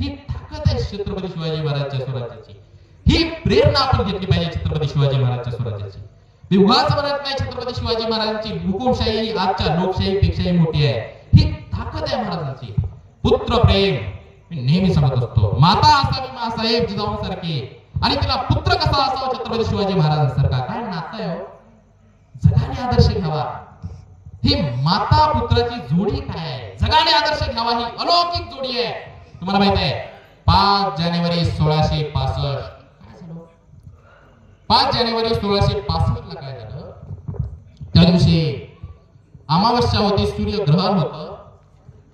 ही ताकद आहे छत्रपती शिवाजी महाराजच्या स्वराज्याची. ही प्रेरणा आपण घेतली पाहिजे छत्रपती शिवाजी महाराजच्या स्वराज्याची. मी उगाच म्हणत नाही छत्रपती शिवाजी महाराजांची हुकुमशाही ही आजच्या लोकशाहीपेक्षाही मोठी आहे. ही ताकद आहे महाराजांची. पुत्र प्रेम मी नेहमी सांगत असतो. माता असावी मासाहेब जिजाऊसारखी. आणि तिला पुत्र कसा असावा छत्रपती शिवाजी महाराजांसारखा? काय नातं आहे हो? जगाने आदर्श घ्यावा. ही माता पुत्राची जोडी काय आहे? जगाने आदर्श घ्यावा ही अलौकिक जोडी आहे. तुम्हाला माहीत आहे पाच जानेवारी सोळाशे पासष्ट. पाच जानेवारी सोळाशे पासष्ट ला काय झालं? त्या दिवशी अमावस्या होती सूर्यग्रहण होत.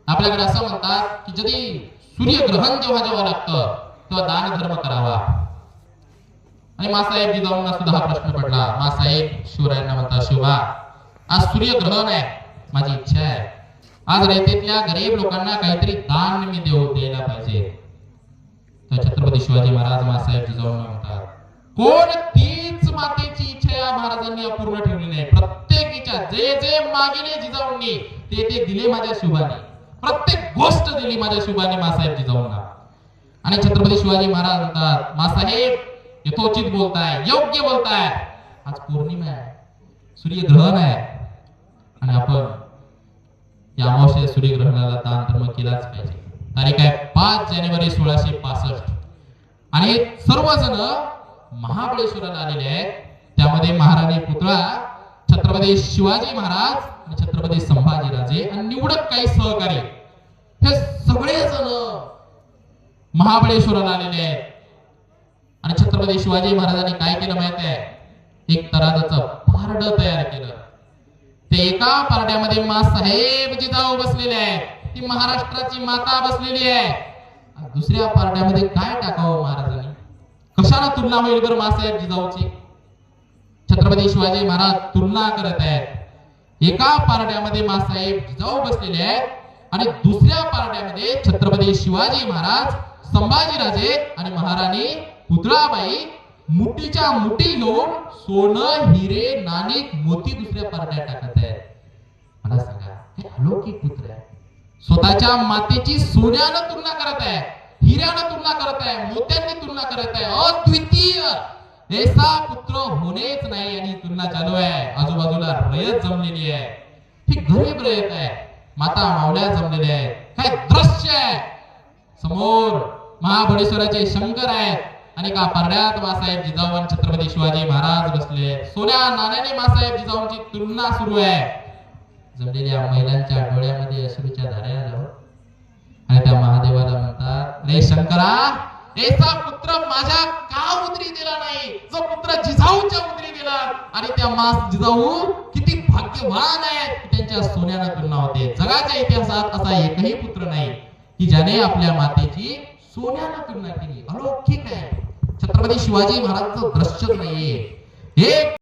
आपल्याकडे असं म्हणतात की जरी सूर्यग्रहण जेव्हा जेव्हा लागतं तेव्हा दान धर्म करावा. आणि मासाहेब जिजाऊंना सुद्धा हा प्रश्न पडला. मासाहेब शिवरायांना म्हणतात शिवा आज सूर्यग्रहण आहे माझी इच्छा आहे. आज रयतेतल्या गरीब लोकांना काहीतरी दान मी देऊ द्यायला पाहिजे. तर छत्रपती शिवाजी महाराज मासाहेब जिजाऊंना म्हणतात कोण तीच मातेची इच्छा या महाराजांनी अपूर्ण ठेवली नाही. प्रत्येक इच्छा जे जे मागिले जिजाऊंनी ते ते दिले माझ्या शिवाने प्रत्येक गोष्ट दिली माझ्या शिवाने मासाहेब जिजाऊंना आणि छत्रपती शिवाजी महाराज म्हणतात मासाहेब यथोचित बोलताय योग्य बोलताय. आज पौर्णिमा आहे सूर्यग्रहण आहे. आणि आपण या अमावस्या सूर्यग्रहणाला दान धर्म केलाच पाहिजे. तारीख आहे पाच जानेवारी सोळाशे पासष्ट. आणि सर्वजण महाबळेश्वराला आलेले आहेत. त्यामध्ये महाराणी पुतळा छत्रपती शिवाजी महाराज आणि छत्रपती संभाजीराजे आणि निवडक काही सहकारी. हे सगळेजण महाबळेश्वराला आलेले आहेत. आणि छत्रपती शिवाजी महाराजांनी काय केलं माहीत आहे? एक तराजाचं पारड तयार केलं. ते एका पारड्यामध्ये मा साहेब जिजाऊ बसलेले आहे ती महाराष्ट्राची माता बसलेली आहे. दुसऱ्या पारड्यामध्ये काय टाकावं महाराजांनी? कशाला तुलना होईल बरं मासाहेब जिजाऊची? छत्रपती शिवाजी महाराज तुलना करत आहेत. एका पारड्यामध्ये मासाहेब जिजाऊ बसलेले आहेत आणि दुसऱ्या पारड्यामध्ये छत्रपती शिवाजी महाराज संभाजीराजे आणि महाराणी पुतळाबाई मुठीच्या मुठी घेऊन सोनं हिरे नाणिक मोती दुसऱ्या पारड्यात टाकत आहे. मला सांगा हे अलौकिक पुत्र आहे. स्वतःच्या मातेची सोन्यानं तुलना करत आहे हिऱ्यानं तुलना करत आहे मोत्यांनी तुलना करत आहे. अद्वितीय! ऐसा पुत्र होणेच नाही आणि तुलना चालू आहे. आजूबाजूला रयत जमलेली आहे. ही गरीब रयत आहे. माता मावल्या जमलेल्या आहेत. काय दृश्य आहे. समोर महाबळेश्वराचे शंकर आहेत. आणि का पारड्यात मासाहेब जिजाऊ आणि छत्रपती शिवाजी महाराज बसले. सोन्या नाण्याने मासाहेब जिजाऊंची तुलना सुरू आहे. जमलेल्या महिलांच्या डोळ्यामध्ये अश्रूच्या धाऱ्या आल्या हो. आणि त्या महादेवाला म्हणतात रे शंकरा ऐसा पुत्र माझ्या का उदरी दिला नाही? जो पुत्र जिजाऊच्या उदरी दिला. आणि त्या मास जिजाऊ किती भाग्यवान आहेत त्यांच्या सोन्यानं तुलना होते. जगाच्या इतिहासात असा एकही पुत्र नाही की ज्याने आपल्या मातेची सोन्याला तुलना केली. अलौकिक आहे? छत्रपती शिवाजी महाराजांचं द्रश्य नाहीये. एक